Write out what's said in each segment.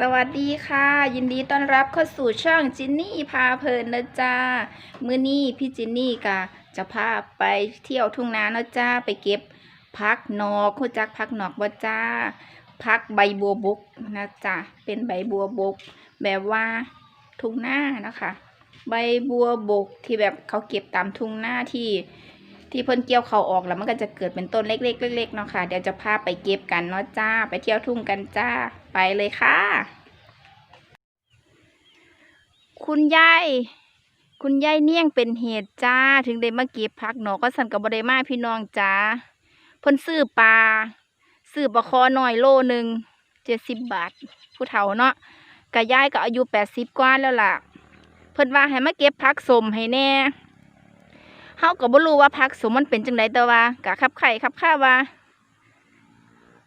สวัสดีค่ะ ยินดีต้อนรับเข้าสู่ช่องจินนี่พาเพลินนะจ้ามื้อนี้พี่จินนี่กะจะพาไปเที่ยวทุ่งนานะจ้าไปเก็บพักนอกคุณจักพักนอกบ่จ้าพักใบบัวบกนะจ้าเป็นใบบัวบก แบบว่าทุ่งนานะคะ ใบบัวบกที่แบบเขาเก็บตามทุ่งนาที่ที่เพิ่นเกี่ยวเขาออกแล้วมันก็จะเกิดเป็นต้นเล็กๆเล็กๆเนาะค่ะเดี๋ยวจะพาไปเก็บกันเนาะจ้า ไปเที่ยวทุ่งกันจ้า ไปเลยค่ะ คุณยายคุณยายเนียงเป็นเหตุจ้า ถึงได้มาเก็บผักหนอก็สั่นกับบได้มาพี่น้องจ้าเพิ่นซื้อปลาซื้อปลาคอหน่อยโลหนึ่งเจ็ดสิบบาท ผู้เฒ่าเนาะกะยายก็อายุแปดสิบกว่าแล้วล่ะ เพิ่นว่าให้มาเก็บผักสมให้แน่เฮาก็บ่รู้ว่าผักสมมันเป็นจังไดแต่ว่า กะขับไข่ขับข้าว่า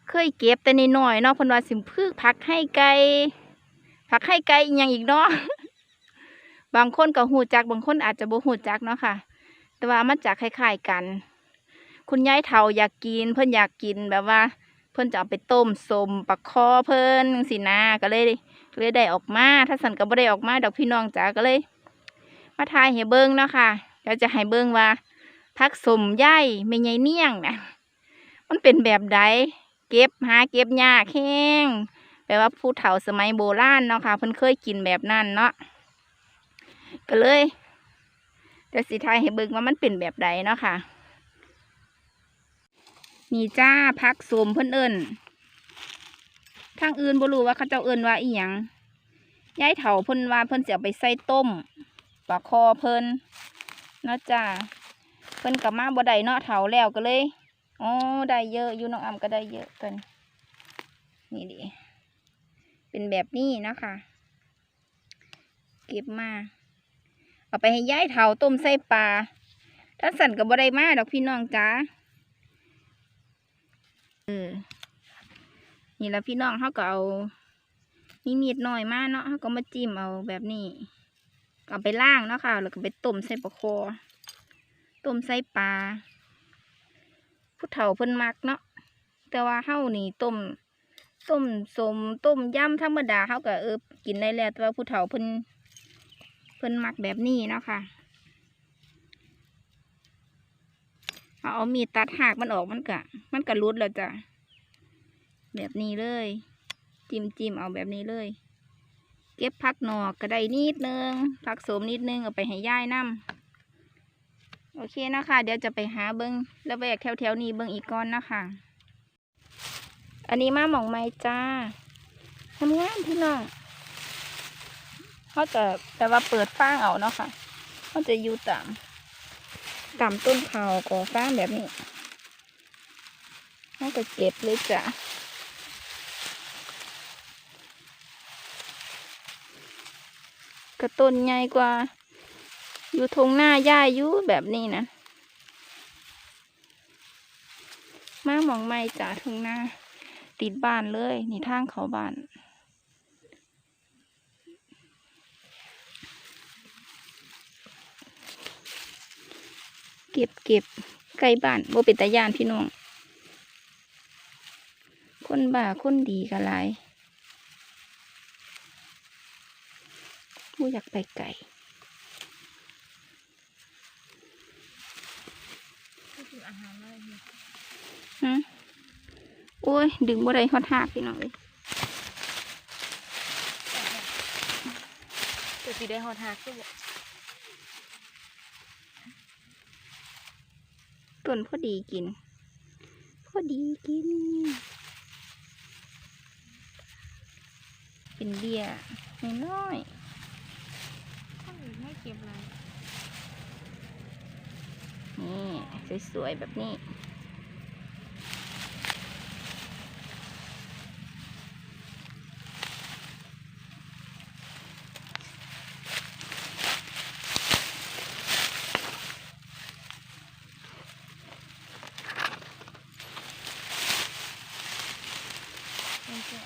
เคยเก็บแต่น้อยๆเนาะพิ่นว่าสิพึกผักให้ไก่ผักให้ไก่อีหยังอีกเนาะบางคนก็หูจักบางคนอาจจะบ่หูจักเนาะค่ะ แต่ว่ามันจะคล้ายๆกัน คุณยายเฒ่าอยากกิน เพิ่นอยากกินแบบว่า เพิ่นจะเอาไปต้มสมปักคอเพิ่นจังซี่นะก็เลยเลยได้ออกมาถ้าสันก็บ่ได้ออกมาดอกพี่น้องจ๋าก็เลย มาทายให้เบิ่งเนาะค่ะเดี๋ยวจะให้เบิ่งว่าผักสมใหญ่แม่ใหญ่เนียงนะมันเป็นแบบใด เก็บหาเก็บยากแห้งแปลว่าผู้เฒ่าสมัยโบราณเนาะค่ะเพิ่นเคยกินแบบนั้นเนาะก็เลยเดี๋ยวสิทายให้เบิ่งว่ามันเป็นแบบใดเนาะค่ะนี่จ้าผักสมเพิ่นเอิ้นทางอื่นบ่รู้ว่าเขาเจ้าเอิ้นว่าอีหยังยายเฒ่าเพิ่นว่าเพิ่นสิเอาไปใส่ต้มปลาคอเพิ่นเนาะจ้าเพิ่นกลับมาบ่ได้เนาะเฒ่าแล้วก็เลย อ๋อได้เยอะยูน้องอำก็ได้เยอะเพิ่นนี่ดิเป็นแบบนี้นะคะ เก็บมา เอาไปให้ยายเฒ่าต้มใส่ปลาถ้าสั่นก็บ่ได้มาดอกพี่น้องจ้าเออนี่ละพี่น้องเขาก็เอามีมีดหน่อยมากเนาะเขาก็มาจิ้มเอาแบบนี้เอาไปล่างเนาะค่ะแล้วก็ไปต้มใส่ปลาคอต้มใส่ปลา ผู้เฒ่าเพิ่นมักเนาะแต่ว่าเฮานี่ต้มต้มสมต้มยำธรรมดาเฮาก็เออกินได้แล้วแต่ว่าผู้เฒ่าเพิ่นเพิ่นมักแบบนี้เนาะค่ะเอาเอามีดตัดหากมันออกมันกะ มันกะรุดแล้วจ้ะแบบนี้เลย จิ้มจิ้มเอาแบบนี้เลย เก็บผักหนอกก็ได้นิดนึงผักโสมนิดนึงเอาไปให้ย่ายน้ำ โอเคนะคะ เดี๋ยวจะไปหาเบิงแล้วแวกแถวแถวๆนี้เบิงอีกก้อนนะคะ อันนี้มาหมองไม้จ้าทำงานพี่น้องเขาจะแต่ว่าเปิดฟางเอาเนาะค่ะเขาจะอยู่ต่ำต่ำต้นเขาก่อฟางแบบนี้เขาก็เก็บเลยจ้ะกระต้นใหญ่กว่า อยู่ทงหน้าย่าอยู่แบบนี้นะมาหมองไม่จ่าทงหน้า ติดบ้านเลย นี่ทางเขาบ้านเก็บเก็บใกล้บ้านโบเป็นตาย่านพี่น้อง คนบ้าคนดีกันหลายผู้อยากไปไก่ ฮะโอ้ย ดึงบ่ได้ฮอดหากพี่น้องเลยจะสิได้ฮอดฮักคือบ่ต้นพอดีกิน พอดีกิน เป็นเบี้ยน้อยถ้าอื่นไม่เก็บไรๆนี่ สวยๆ แบบนี้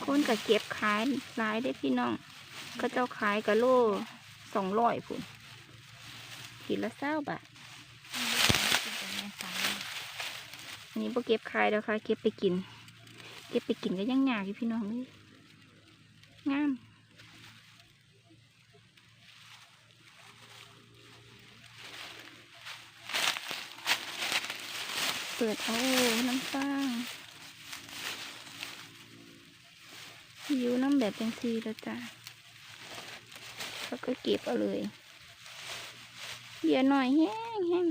คนก็เก็บขายหลายได้พี่น้อง ก็เจ้าขายกะโลสองร้อยพุ่นขีดละเศร้าบาท อันนี้พวกเก็บขายแล้วค่ะเก็บไปกิน เก็บไปกินก็ยังยากอยู่พี่น้องเลยงามเปิดเอาน้ำฟางยิวน้ำแบบเป็นซีแล้วจ้ะแล้วก็เก็บเอาเลยเบียร์หน่อยแห้งแห้ง